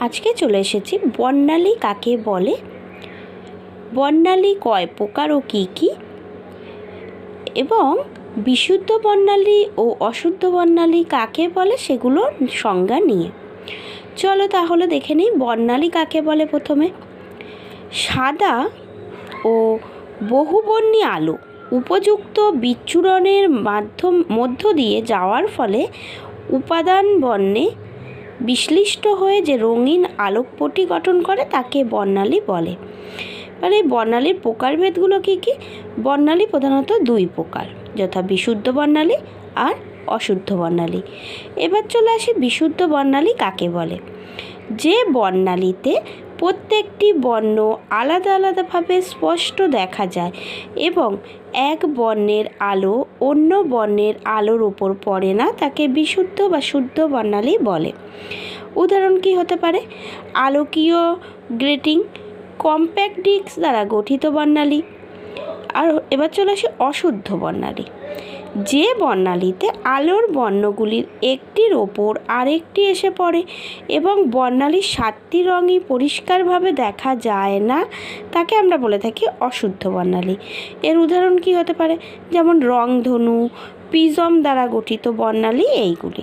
আজকে চলে এসেছি বর্ণালী কাকে বলে? বর্ণালী কয় প্রকার ও কী কী? এবং বিশুদ্ধ বর্ণালী ও অশুদ্ধ বর্ণালী কাকে বলে সেগুলো সংজ্ঞা নিয়ে। চলো তাহলে দেখে নিই বর্ণালী কাকে বলে প্রথমে। সাদা ও বহুবর্ণী আলো উপযুক্ত বিচ্ছুরণের মাধ্যম, মধ্য দিয়ে যাওয়ার ফলে উপাদান বর্ণে বিশ্লিষ্ট হয়ে যে রঙিন আলোকপটি গঠন করে তাকে বর্ণালী বলে। এবার এই বর্ণালীর প্রকারভেদগুলো কী কী? বর্ণালী প্রধানত দুই প্রকার, যথা বিশুদ্ধ বর্ণালী আর অশুদ্ধ বর্ণালী। এবার চলে আসে বিশুদ্ধ বর্ণালী কাকে বলে? যে বর্ণালীতে প্রত্যেকটি বর্ণ আলাদা আলাদাভাবে স্পষ্ট দেখা যায় এবং এক বর্ণের আলো অন্য বর্ণের আলোর উপর পড়ে না তাকে বিশুদ্ধ বা শুদ্ধ বর্ণালী বলে। উদাহরণ কী হতে পারে? আলোকীয় গ্রেটিং কম্প্যাক্ট ডিস্ক দ্বারা গঠিত বর্ণালী। আর এবার চলে আসি অশুদ্ধ বর্ণালী। যে বর্ণালীতে আলোর বর্ণগুলির একটির ওপর আরেকটি এসে পড়ে এবং বর্ণালীর সাতটি রঙই পরিষ্কারভাবে দেখা যায় না, তাকে আমরা বলে থাকি অশুদ্ধ বর্ণালী। এর উদাহরণ কি হতে পারে? যেমন রংধনু পিজম দ্বারা গঠিত বর্ণালী এইগুলি।